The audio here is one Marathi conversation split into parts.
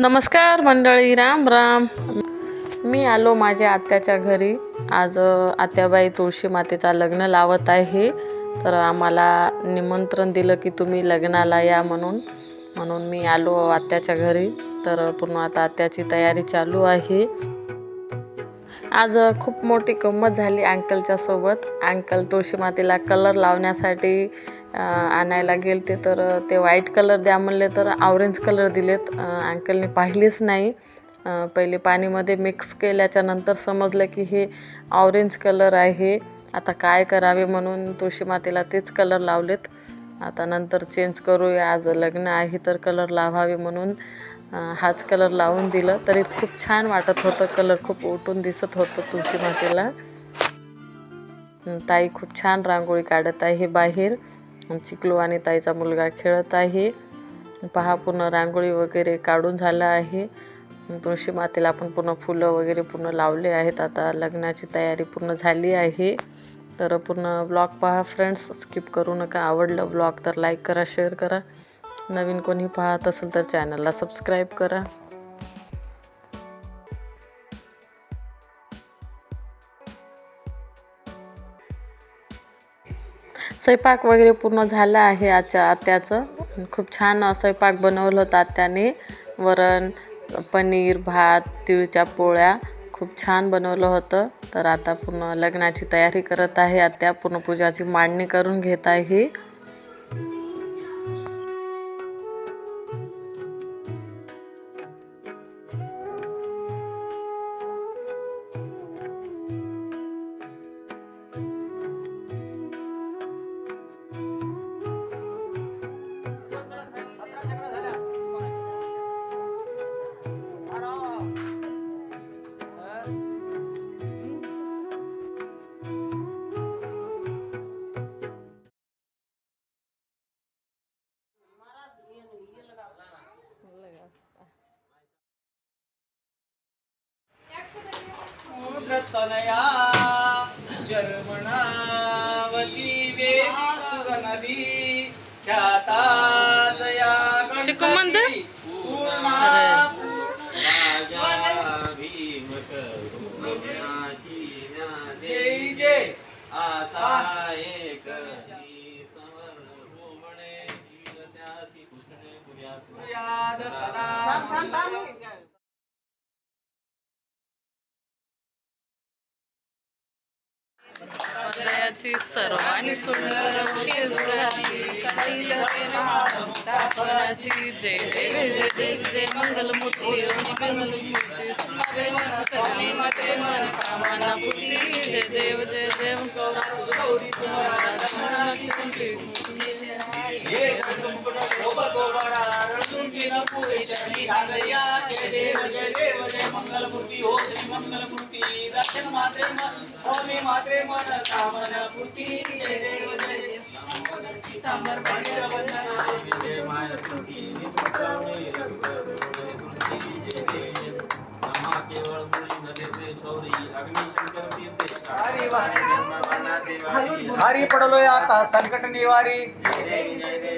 नमस्कार मंडळी राम राम. मी आलो माझ्या आत्याच्या घरी. आज आत्याबाई तुळशी मातेचा लग्न लावत आहे. तर आम्हाला निमंत्रण दिलं की तुम्ही लग्नाला या म्हणून. म्हणून मी आलो आत्याच्या घरी. तर पूर्ण आता आत्याची तयारी चालू आहे. आज खूप मोठी गंमत झाली अंकलच्या सोबत. अंकल तुळशी मातेला कलर लावण्यासाठी आणायला गेलते तर ते व्हाईट कलर द्या म्हणले तर ऑरेंज कलर दिलेत. अ, अंकलने पाहिलीच नाही. पहिले पाणीमध्ये मिक्स केल्याच्यानंतर समजलं की हे ऑरेंज कलर आहे. आता काय करावे म्हणून तुळशी मातेला तेच कलर लावलेत. आता नंतर चेंज करूया. आज लग्न आहे तर कलर लावावे म्हणून हाच कलर लावून दिलं. तरी खूप छान वाटत होतं. कलर खूप उठून दिसत होतं तुळशी मातेला. ताई खूप छान रांगोळी काढत आहे बाहेर. चिकलू आणि ताईचा मुलगा खेळत आहे. पहा पूर्ण रांगोळी वगैरे काढून झालं आहे. तुळशी मातेला आपण पूर्ण फुलं वगैरे पूर्ण लावले आहेत. आता लग्नाची तयारी पूर्ण झाली आहे. तर पूर्ण ब्लॉग पहा फ्रेंड्स स्किप करू नका. आवडलं ब्लॉग तर लाईक करा शेअर करा. नवीन कोणी पाहत असेल तर चॅनलला सबस्क्राईब करा. स्वयंपाक वगैरे पूर्ण झाला आहे आजच्या आत्याचं. खूप छान स्वयंपाक बनवलं होतं आत्याने. वरण पनीर भात तिळच्या पोळ्या खूप छान बनवलं होतं. तर आता पूर्ण लग्नाची तयारी करत आहे आत्या. पूर्ण पूजाची मांडणी करून घेत आहे. मुद्रतनया जर्मणावती वेदी नदी ख्याता हृदयाची सर्वांनी सुंदर शिरपुराची काही लगे फळाची जय जय जय जय जय मंगलमूर्ती मंगलमूर्ती सुमारे मन करणे माते मन कामना पूर्ती जय देव जय देव गौरी रणदुर्गी चरणी घागरिया जय देव जय देव जय मंगलमूर्ती हो श्री मंगलमूर्ती दर्शन मात्रे मन स्वामी मात्रे मन कामना पूर्ती जय देव जय देव। तांबर वंदना जय माय तुलसी तुलसी जय देव नमा केवळ मुली न देते शौरी अग्निशंकर तीर्थे अरे हरी पडलोय आता संकट निवारी. जय जय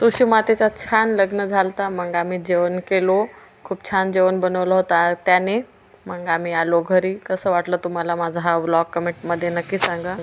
तुळशी मातेचा छान लग्न झालता. मग आम्ही जेवण केलो. खूप छान जेवण बनवलं होतं. त्याने. मग आम्ही आलो घरी. कसं वाटलं तुम्हाला माझा हा व्लॉग कमेंटमध्ये नक्की सांगा.